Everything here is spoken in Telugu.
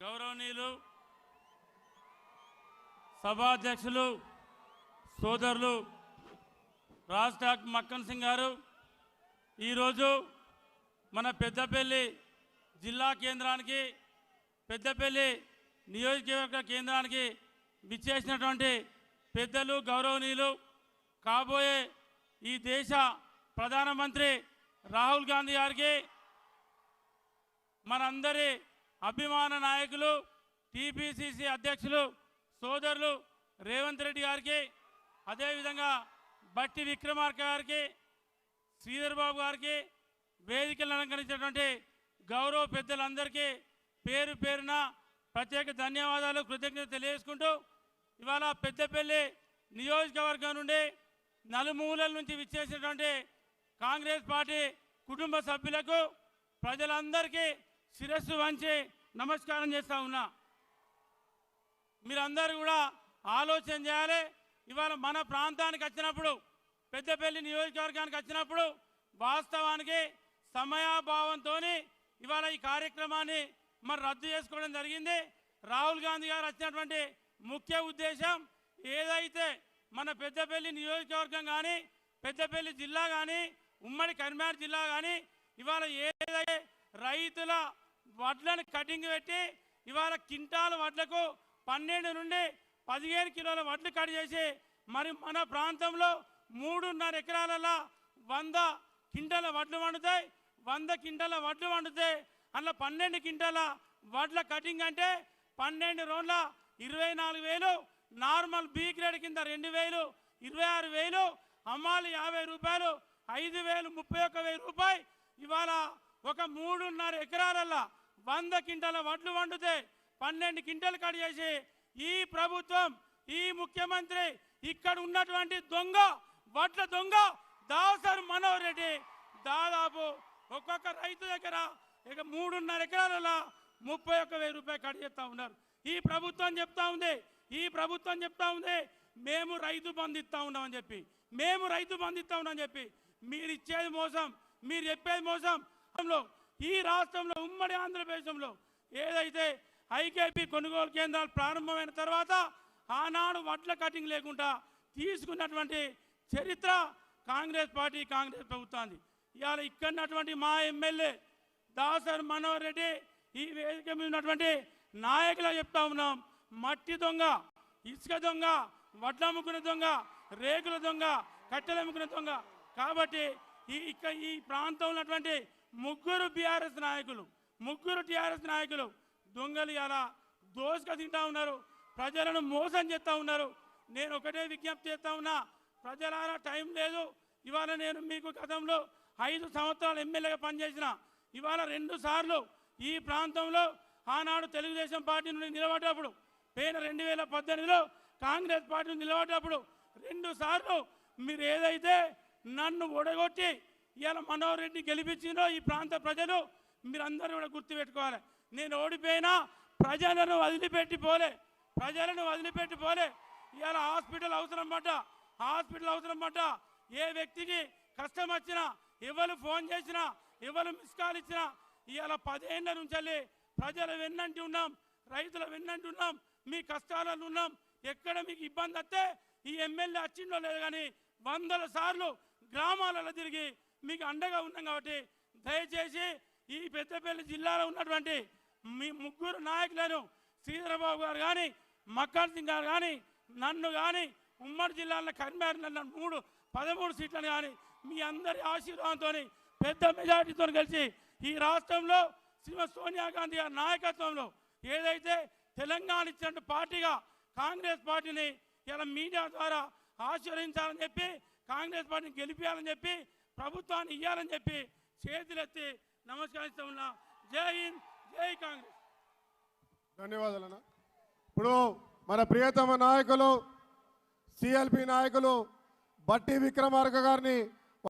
గౌరవనీయులు సభాధ్యక్షులు సోదరులు రాజ్ డాక్ మక్కన్ సింగ్ గారు ఈరోజు మన పెద్దపల్లి జిల్లా కేంద్రానికి పెద్దపల్లి నియోజకవర్గ కేంద్రానికి విచ్చేసినటువంటి పెద్దలు గౌరవనీయులు కాబోయే ఈ దేశ ప్రధానమంత్రి రాహుల్ గాంధీ గారికి మనందరి అభిమాన నాయకులు టీపీసీసీ అధ్యక్షులు సోదరులు రేవంత్ రెడ్డి గారికి అదేవిధంగా బట్టి విక్రమార్క గారికి శ్రీధర్ బాబు గారికి వేదికలను అలంకరించినటువంటి గౌరవ పెద్దలందరికీ పేరు పేరున ప్రత్యేక ధన్యవాదాలు కృతజ్ఞత తెలియజేసుకుంటూ ఇవాళ పెద్దపల్లి నియోజకవర్గం నుండి నలుమూలల నుంచి విచ్చేసినటువంటి కాంగ్రెస్ పార్టీ కుటుంబ సభ్యులకు ప్రజలందరికీ శిరస్సు వంచి నమస్కారం చేస్తా ఉన్నా. మీరందరూ కూడా ఆలోచన చేయాలి. ఇవాళ మన ప్రాంతానికి వచ్చినప్పుడు పెద్దపల్లి నియోజకవర్గానికి వచ్చినప్పుడు వాస్తవానికి సమయాభావంతో ఇవాళ ఈ కార్యక్రమాన్ని మరి రద్దు చేసుకోవడం జరిగింది. రాహుల్ గాంధీ గారు వచ్చినటువంటి ముఖ్య ఉద్దేశం ఏదైతే మన పెద్దపల్లి నియోజకవర్గం కానీ పెద్దపల్లి జిల్లా కానీ ఉమ్మడి కరీంనగర్ జిల్లా కానీ ఇవాళ ఏదైతే రైతుల వడ్లను కటింగ్ పెట్టి ఇవాళ కింటాల వడ్లకు పన్నెండు నుండి పదిహేను కిలోల వడ్లు కట్ చేసి మరి మన ప్రాంతంలో మూడున్నర ఎకరాలలో వంద కింటాల వడ్లు వండుతాయి వంద కింటాల వడ్లు వండుతాయి. అందులో పన్నెండు కింటాల వడ్ల కటింగ్ అంటే పన్నెండు రోజుల ఇరవై నాలుగు వేలు నార్మల్ బి గ్రేడ్ కింద రెండు వేలు ఇరవై ఆరు వేలు అమ్మాలి యాభై రూపాయలు ఐదు వేలు ముప్పై ఒక్క వెయ్యి రూపాయి. ఇవాళ ఒక మూడున్నర ఎకరాలల్లో వంద కింటాల వడ్లు వండితే పన్నెండు కింటలు కట్ చేసి ఈ ప్రభుత్వం ఈ ముఖ్యమంత్రి ఇక్కడ ఉన్నటువంటి దొంగ వడ్ల దొంగ దాసర్ మనోహర్ రెడ్డి దాదాపు ఒక్కొక్క రైతు దగ్గర ఇక మూడున్నర ఎకరాలలో ముప్పై ఒక్క వెయ్యి రూపాయలు కట్ చేస్తూ ఉన్నారు. ఈ ప్రభుత్వం చెప్తా ఉంది ఈ ప్రభుత్వం చెప్తా ఉంది మేము రైతు బంధు ఉన్నామని చెప్పి మేము రైతు బంధు ఉన్నామని చెప్పి. మీరు ఇచ్చేది మోసం మీరు చెప్పేది మోసం రాష్ట్రంలో, ఈ రాష్ట్రంలో ఉమ్మడి ఆంధ్రప్రదేశంలో ఏదైతే ఐకేపీ కొనుగోలు కేంద్రాలు ప్రారంభమైన తర్వాత ఆనాడు వడ్ల కటింగ్ లేకుండా తీసుకున్నటువంటి చరిత్ర కాంగ్రెస్ పార్టీ కాంగ్రెస్ ప్రభుత్వాన్ని ఇవాళ ఇక్కడ ఉన్నటువంటి మా ఎమ్మెల్యే దాసర్ మనోహర్ రెడ్డి ఈ వేదిక మీద ఉన్నటువంటి నాయకులు చెప్తా ఉన్నాం. మట్టి దొంగ ఇసుక దొంగ వడ్ల దొంగ రేకుల దొంగ కట్టెలు దొంగ. కాబట్టి ఈ ఇక్కడ ఈ ప్రాంతంలో ఉన్నటువంటి ముగ్గురు బీఆర్ఎస్ నాయకులు ముగ్గురు టీఆర్ఎస్ నాయకులు దొంగలు అలా దోసుక తింటా ఉన్నారు ప్రజలను మోసం చేస్తూ ఉన్నారు. నేను ఒకటే విజ్ఞప్తి చేస్తా ఉన్నా ప్రజలారా టైం లేదు. ఇవాళ నేను మీకు గతంలో ఐదు సంవత్సరాలు ఎమ్మెల్యేగా పనిచేసిన ఇవాళ రెండు సార్లు ఈ ప్రాంతంలో ఆనాడు తెలుగుదేశం పార్టీ నుండి నిలబడ్డప్పుడు పేన రెండు వేల పద్దెనిమిదిలో కాంగ్రెస్ పార్టీ నుండి నిలబడ్డప్పుడు రెండు సార్లు మీరు ఏదైతే నన్ను ఒడగొట్టి ఇవాళ మనోహర్ రెడ్డి గెలిపించినో ఈ ప్రాంత ప్రజలు మీరందరూ కూడా గుర్తుపెట్టుకోవాలి. నేను ఓడిపోయినా ప్రజలను వదిలిపెట్టి పోలే ప్రజలను వదిలిపెట్టి పోలే. ఇవాళ హాస్పిటల్ అవసరం పడ్డ హాస్పిటల్ అవసరం పడ్డ ఏ వ్యక్తికి కష్టం వచ్చినా ఎవరు ఫోన్ చేసినా ఎవరు మిస్ కాల్ ఇచ్చినా ఇవాళ పదేళ్ళ నుంచి వెళ్ళి ప్రజల వెన్నంటి ఉన్నాం రైతుల వెన్నంటి ఉన్నాం మీ కష్టాలలో ఉన్నాం. ఎక్కడ మీకు ఇబ్బంది వస్తే ఈ ఎమ్మెల్యే వచ్చిండో లేదు కానీ వందల సార్లు గ్రామాలలో తిరిగి మీకు అండగా ఉన్నాం కాబట్టి దయచేసి ఈ పెద్దపల్లి జిల్లాలో ఉన్నటువంటి మీ ముగ్గురు నాయకులను శ్రీధరబాబు గారు కానీ మక్కర్ సింగ్ గారు కానీ నన్ను కానీ ఉమ్మడి జిల్లాలో కరీంనగర్ నన్ను మూడు పదమూడు సీట్లను కానీ మీ అందరి ఆశీర్వాదంతో పెద్ద మెజార్టీతో కలిసి ఈ రాష్ట్రంలో శ్రీమతి సోనియా గాంధీ గారి నాయకత్వంలో ఏదైతే తెలంగాణ ఇచ్చినట్టు పార్టీగా కాంగ్రెస్ పార్టీని ఇలా మీడియా ద్వారా ఆశీర్వదించాలని చెప్పి కాంగ్రెస్ పార్టీని గెలిపించాలని చెప్పి ప్రభుత్వాన్ని ఇవ్వాలని చెప్పి చేతులెత్తి నమస్కరిస్తూ ఉన్నా. జై హింద్ జై కాంగ్రెస్. ధన్యవాదాలన్న. ఇప్పుడు మన ప్రియతమ నాయకులు సిఎల్పి నాయకులు బట్టి విక్రమార్క గారిని